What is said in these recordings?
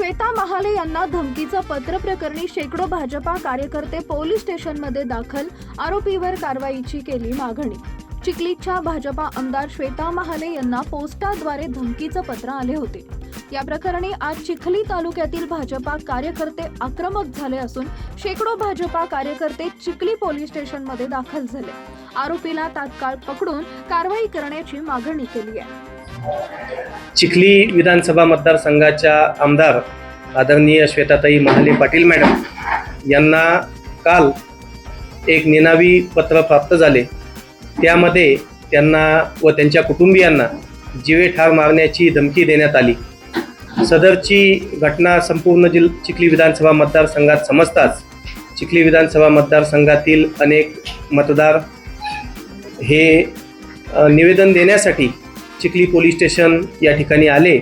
श्वेता महाले यांना धमकीचं पत्र प्रकरणी शेकडो भाजपा कार्यकर्ते पोलीस स्टेशनमध्ये दाखल. आरोपीवर कारवाईची केली मागणी. चिखलीच्या भाजपा आमदार श्वेता महाले यांना पोस्टाद्वारे धमकीचं पत्र आले होते. या प्रकरणी आज चिखली तालुक्यातील भाजपा कार्यकर्ते आक्रमक झाले असून शेकडो भाजपा कार्यकर्ते चिखली पोलीस स्टेशनमध्ये दाखल झाले. आरोपीला तात्काळ पकडून कारवाई करण्याची मागणी केली आहे. चिखली विधानसभा मतदारसंघाच्या आमदार आदरणीय श्वेताताई महाले पाटील मॅडम यांना काल एक निनावी पत्र प्राप्त झाले. त्यामध्ये त्यांना व त्यांच्या कुटुंबियांना जीवे ठार मारण्याची धमकी देण्यात आली. सदरची घटना संपूर्ण जिल चिखली विधानसभा मतदारसंघात समजताच चिखली विधानसभा मतदारसंघातील अनेक मतदार हे निवेदन देण्यासाठी चिखली पोलीस स्टेशन या ठिकाणी आले.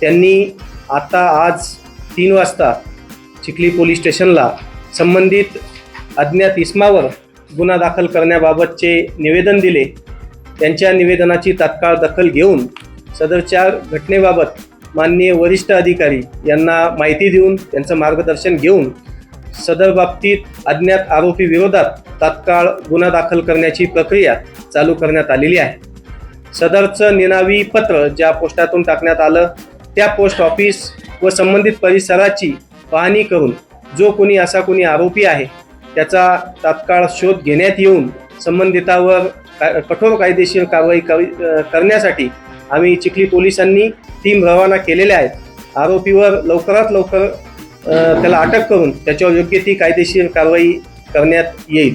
त्यांनी आता आज तीन वाजता चिखली पोलीस स्टेशनला संबंधित अज्ञात इस्मावर गुन्हा दाखल करण्याबाबतचे निवेदन दिले. त्यांच्या निवेदनाची तात्काळ दखल घेऊन सदरच्या घटनेबाबत माननीय वरिष्ठ अधिकारी यांना माहिती देऊन त्यांचं मार्गदर्शन घेऊन सदर बाबतीत अज्ञात आरोपी विरोधात तात्काळ गुन्हा दाखल करण्याची प्रक्रिया चालू करण्यात आलेली आहे. सदरचं निनावी पत्र ज्या पोस्टातून टाकण्यात आलं त्या पोस्ट ऑफिस व संबंधित परिसराची पाहणी करून जो कोणी असा कोणी आरोपी आहे त्याचा तात्काळ शोध घेण्यात येऊन संबंधितावर का- कठोर कायदेशीर कारवाई करण्यासाठी आम्ही चिखली पोलिसांनी टीम रवाना केलेल्या आहेत. आरोपीवर लवकरात लवकर त्याला अटक करून त्याच्यावर योग्य ती कायदेशीर कारवाई करण्यात येईल.